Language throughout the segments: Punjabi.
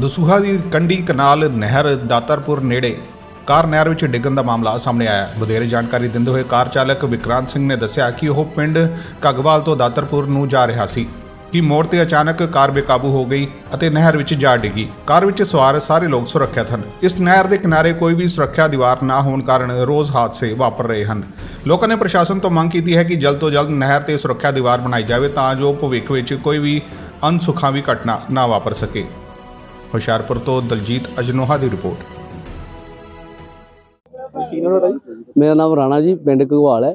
ਦਸੂਹਾ ਦੀ ਕੰਢੀ ਕਨਾਲ ਨਹਿਰ ਦਾਤਰਪੁਰ ਨੇੜੇ ਕਾਰ ਨਹਿਰ ਵਿੱਚ ਡਿੱਗਣ ਦਾ ਮਾਮਲਾ ਸਾਹਮਣੇ ਆਇਆ ਵਧੇਰੇ ਜਾਣਕਾਰੀ ਦਿੰਦੇ ਹੋਏ ਕਾਰ ਚਾਲਕ ਵਿਕਰਾਂਤ ਸਿੰਘ ਨੇ ਦੱਸਿਆ ਕਿ ਉਹ ਪਿੰਡ ਘਗਵਾਲ ਤੋਂ ਦਾਤਰਪੁਰ ਨੂੰ ਜਾ ਰਿਹਾ ਸੀ ਕਿ ਮੋੜ ਤੇ ਅਚਾਨਕ ਕਾਰ ਬੇਕਾਬੂ ਹੋ ਗਈ ਅਤੇ ਨਹਿਰ ਵਿੱਚ ਜਾ ਡਿੱਗੀ। ਕਾਰ ਵਿੱਚ ਸਵਾਰ ਸਾਰੇ ਲੋਕ ਸੁਰੱਖਿਅਤ ਹਨ। ਇਸ ਨਹਿਰ ਦੇ ਕਿਨਾਰੇ ਕੋਈ ਵੀ ਸੁਰੱਖਿਆ ਦੀਵਾਰ ਨਾ ਹੋਣ ਕਾਰਨ ਰੋਜ਼ ਹਾਦਸੇ ਵਾਪਰ ਰਹੇ ਹਨ। ਲੋਕਾਂ ਨੇ ਪ੍ਰਸ਼ਾਸਨ ਤੋਂ ਮੰਗ ਕੀਤੀ ਹੈ ਕਿ ਜਲਦ ਤੋਂ ਜਲਦ ਨਹਿਰ ਤੇ ਸੁਰੱਖਿਆ ਦੀਵਾਰ ਬਣਾਈ ਜਾਵੇ ਤਾਂ ਜੋ ਭਵਿੱਖ ਵਿੱਚ ਕੋਈ ਵੀ ਅਨਸੁਖਾਵੀ ਘਟਨਾ ਨਾ ਵਾਪਰ ਸਕੇ। ਹੁਸ਼ਿਆਰਪੁਰ ਤੋਂ ਦਲਜੀਤ ਅਜਨੋਹਾ ਦੀ ਰਿਪੋਰਟ। ਕੀ ਨਾਮ ਹੈ ਜੀ ਮੇਰਾ ਨਾਮ ਰਾਣਾ ਜੀ ਪਿੰਡ ਘਗਵਾਲ ਹੈ।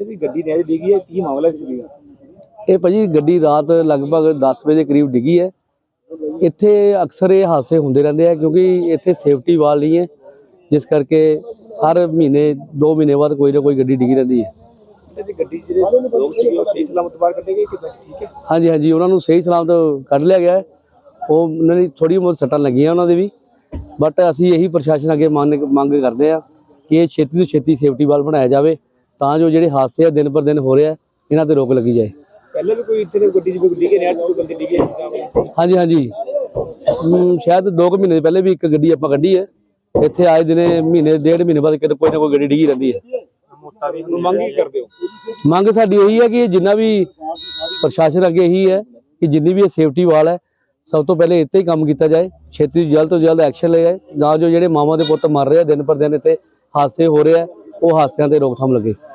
ਜਿਹੜੀ ਗੱਡੀ ਨਹਿਰ ਡਿੱਗੀ ਹੈ ਕੀ ਮਾਮਲਾ ਕੀ ਸੀਗਾ ਇਹ ਭਾਜੀ ਗੱਡੀ ਰਾਤ ਲਗਭਗ 10 ਵਜੇ ਦੇ ਕਰੀਬ ਡਿੱਗੀ ਹੈ। ਇੱਥੇ ਅਕਸਰ ਇਹ ਹਾਦਸੇ ਹੁੰਦੇ ਰਹਿੰਦੇ ਆ ਕਿਉਂਕਿ ਇੱਥੇ ਸੇਫਟੀ ਵਾਲ ਨਹੀਂ ਹੈ ਜਿਸ ਕਰਕੇ ਹਰ ਮਹੀਨੇ 2 ਮਹੀਨੇ ਬਾਅਦ ਕੋਈ ਨਾ ਕੋਈ ਗੱਡੀ ਡਿੱਗੀ ਰਹਿੰਦੀ ਹੈ। ਇਹਦੀ ਗੱਡੀ 'ਚ ਜਿਹੜੇ ਲੋਕ ਸੀਗੇ ਉਹ ਸਹੀ ਸਲਾਮਤ ਬਾਹਰ ਕੱਢੇ ਗਏ ਕਿਦਾਂ ਠੀਕ ਹੈ। ਹਾਂਜੀ ਹਾਂਜੀ ਉਹਨਾਂ ਨੂੰ ਸਹੀ ਸਲਾਮਤ ਕੱਢ ਲਿਆ ਗਿਆ ਹੈ। ਉਹ ਉਹਨਾਂ ਦੀ ਥੋੜੀ ਬਹੁਤ ਸੱਟਾਂ ਲੱਗੀਆਂ ਉਹਨਾਂ ਦੇ ਵੀ ਬਟ ਅਸੀਂ ਇਹੀ ਪ੍ਰਸ਼ਾਸਨ ਅੱਗੇ ਮੰਗ ਕਰਦੇ ਆ ਕਿ ਇਹ ਛੇਤੀ ਤੋਂ ਛੇਤੀ ਸੇਫਟੀ ਵਾਲ ਬਣਾਇਆ ਜਾਵੇ ਤਾਂ ਜੋ ਜਿਹੜੇ ਹਾਦਸੇ ਆ ਦਿਨ ਪਰ ਦਿਨ ਹੋ ਰਿਹਾ ਇਹਨਾਂ ਤੇ ਰੋਕ ਲੱਗੀ ਜਾਏ। ਪਹਿਲੇ ਵੀ ਕੋਈ ਇੱਥੇ ਦੀ ਗੱਡੀ ਕੋਈ ਡਿੱਗੇ 'ਚ ਕੋਈ ਬੰਦੇ ਡਿੱਗੇ ਹਾਂਜੀ ਹਾਂਜੀ। ਸ਼ਾਇਦ 2 ਕੁ ਮਹੀਨੇ ਪਹਿਲੇ ਵੀ ਇੱਕ ਗੱਡੀ ਆਪਾਂ ਕੱਢੀ ਹੈ। ਇੱਥੇ ਆਏ ਦਿਨੇ ਮਹੀਨੇ ਡੇਢ ਮਹੀਨੇ ਬਾਅਦ ਕਿਤੇ ਕੋਈ ਨਾ ਕੋਈ ਗੱਡੀ ਡਿੱਗੀ ਰਹਿੰਦੀ ਹੈ। ਮੋਤਾ ਵੀ ਨੂੰ ਮੰਗ ਹੀ ਕਰਦੇ ਹੋ। ਮੰਗ ਸਾਡੀ ਇਹੀ ਹੈ ਕਿ ਜਿੰਨਾ ਵੀ ਪ੍ਰਸ਼ਾਸਨ ਅੱਗੇ ਇਹੀ ਹੈ ਕਿ ਜਿੰਨੀ ਵੀ ਇਹ ਸੇਫਟੀ ਵਾਲ ਹੈ ਸਭ ਤੋਂ ਪਹਿਲੇ ਇੱਥੇ ਹੀ ਕੰਮ ਕੀਤਾ ਜਾਏ, ਛੇਤੀ ਜਲਦ ਤੋਂ ਜਲਦ ਐਕਸ਼ਨ ਲਿਆ ਜਾਏ ਤਾਂ ਜੋ ਜਿਹੜੇ ਮਾਵਾਂ ਦੇ ਪੁੱਤ ਮਰ ਰਹੇ ਆ, ਦਿਨ ਪਰ ਦਿਨ ਇੱਥੇ ਹਾਦਸੇ ਹੋ ਰਹੇ ਆ, ਉਹ ਹਾਦਸਿਆਂ ਤੇ ਰੋਕਥਾਮ ਲੱਗੇ।